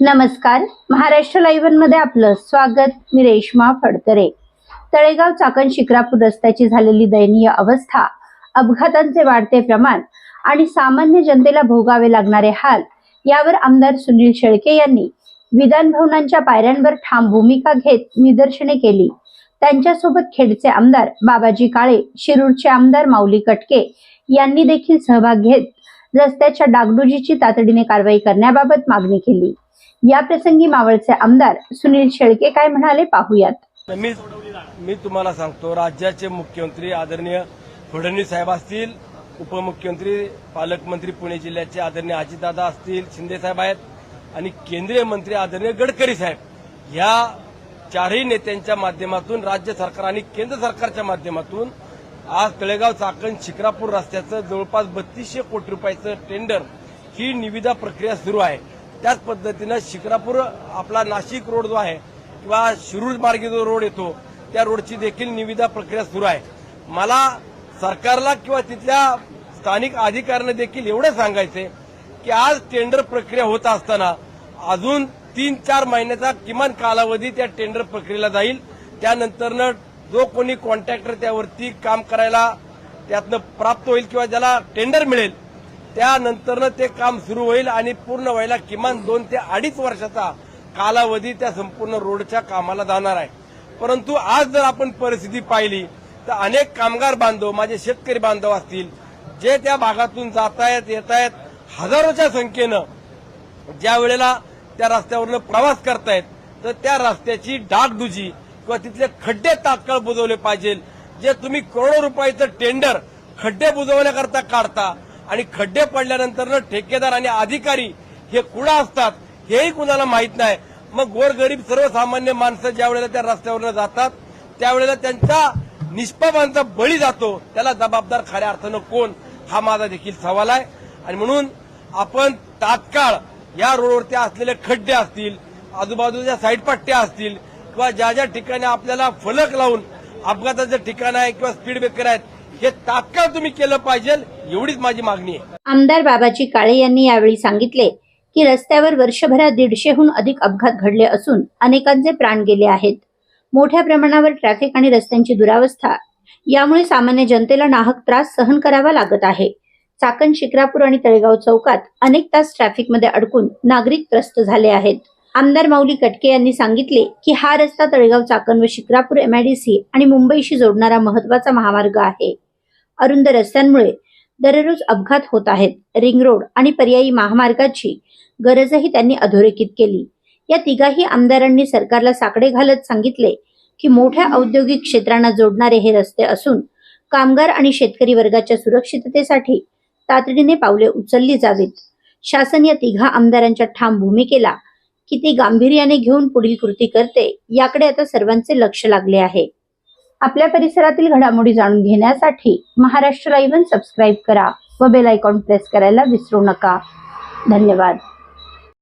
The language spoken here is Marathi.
नमस्कार. महाराष्ट्र लाईव्हमध्ये आपलं स्वागत. मी रेश्मा फडतरे. तळेगाव चाकण शिक्रापूर रस्त्याची झालेली दयनीय अवस्था अपघातांचे वाढते प्रमाण आणि सामान्य जनतेला भोगावे लागणारे हाल यावर आमदार सुनील शेळके यांनी विधान भवनांच्या पायऱ्यांवर ठाम भूमिका घेत निदर्शने केली. त्यांच्यासोबत खेडचे आमदार बाबाजी काळे शिरूरचे आमदार माऊली कटके यांनी देखील सहभाग घेत रस्त्याच्या डागडुजीची तातडीने कारवाई करण्याबाबत मागणी केली. या प्रसंगी मावळचे आमदार सुनील शेळके काय म्हणाले पाहूयात. मी मी तुम्हाला सांगतो राज्याचे मुख्यमंत्री आदरणीय फडणवीस साहेब असतील उपमुख्यमंत्री पालकमंत्री पुणे जिल्ह्याचे आदरणीय अजितदादा असतील शिंदे साहेब आहेत आणि केंद्रीय मंत्री आदरणीय गडकरी साहेब. या चारही नेत्यांच्या माध्यमातून राज्य सरकार आणि केंद्र सरकारच्या माध्यमातून आज तळेगाव चाकण शिक्रापूर रस्त्याचं जवळपास बत्तीसशे कोटी रुपयाचं टेंडर ही निविदा प्रक्रिया सुरू आहे. त्याच पद्धतीनं शिक्रापूर आपला नाशिक रोड जो आहे किंवा शिरूर मार्गे जो रोड येतो त्या रोडची देखील निविदा प्रक्रिया सुरू आहे. मला सरकारला किंवा तिथल्या स्थानिक अधिकाऱ्यांना देखील एवढं सांगायचंय की आज टेंडर प्रक्रिया होत असताना अजून तीन चार महिन्याचा किमान कालावधी त्या टेंडर प्रक्रियेला जाईल. त्यानंतरनं जो कोणी कॉन्ट्रॅक्टर त्यावरती काम करायला त्यातनं प्राप्त होईल किंवा ज्याला टेंडर मिळेल त्यानंतरनं ते काम सुरू होईल आणि पूर्ण व्हायला किमान दोन ते अडीच वर्षाचा कालावधी त्या संपूर्ण रोडच्या कामाला जाणार आहे. परंतु आज जर आपण परिस्थिती पाहिली तर अनेक कामगार बांधव माझे शेतकरी बांधव असतील जे त्या भागातून जात आहेत येत आहेत हजारोच्या संख्येनं ज्या वेळेला त्या रस्त्यावरनं प्रवास करतायत तर त्या रस्त्याची डागडुजी किंवा तिथले खड्डे तात्काळ बुजवले पाहिजे. जे तुम्ही करोडो रुपयाचं टेंडर खड्डे बुजवण्याकरता काढता आणि खड्डे पडल्यानंतर ठेकेदार आणि अधिकारी हे कुणा असतात हेही कुणाला माहीत नाही. मग गोरगरीब सर्वसामान्य माणसं ज्या वेळेला त्या रस्त्यावरनं जातात त्यावेळेला त्यांचा निष्पापांचा बळी जातो. त्याला जबाबदार खऱ्या अर्थानं कोण? हा माझा देखील सवाल आहे. आणि म्हणून आपण तात्काळ या रोडवरती असलेले खड्डे असतील आजूबाजूच्या साईड पट्ट्या असतील किंवा ज्या ज्या ठिकाणी आपल्याला फलक लावून अपघाताचं ठिकाण आहे किंवा स्पीड ब्रेकर आहेत हे तात्काळ तुम्ही केलं पाहिजे एवढीच माझी मागणी आहे. आमदार बाबाजी काळे यांनी यावेळी सांगितले की रस्त्यावर वर्षभरात दीडशेहून अधिक अपघात घडले असून अनेकांचे प्राण गेले आहेत. मोठ्या प्रमाणावर ट्रॅफिक आणि रस्त्यांची दुरावस्था यामुळे सामान्य जनतेला नाहक त्रास सहन करावा लागत आहे. चाकण शिक्रापूर आणि तळेगाव चौकात अनेक तास ट्रॅफिकमध्ये अडकून नागरिक त्रस्त झाले आहेत. आमदार माऊली कटके यांनी सांगितले की हा रस्ता तळेगाव चाकण व शिक्रापूर एमआयडीसी आणि मुंबईशी जोडणारा महत्त्वाचा महामार्ग आहे. अरुंद रस्त्यांमुळे दररोज अपघात होत आहेत. रिंग रोड आणि पर्यायी महामार्गाची गरजही त्यांनी अधोरेखित केली. या तिघाही आमदारांनी सरकारला साकडे घालत सांगितले की मोठ्या औद्योगिक क्षेत्रांना जोडणारे हे रस्ते असून कामगार आणि शेतकरी वर्गाच्या सुरक्षिततेसाठी तातडीने पावले उचलली जावीत. शासन या तिघा आमदारांच्या ठाम भूमिकेला किती गांभीर्याने घेऊन पुढील कृती करते याकडे आता सर्वांचे लक्ष लागले आहे. आपल्या परिसरातील घडामोडी जाणून घेण्यासाठी महाराष्ट्र लाईव्ह सबस्क्राईब करा व बेल आयकॉन प्रेस करायला विसरू नका. धन्यवाद.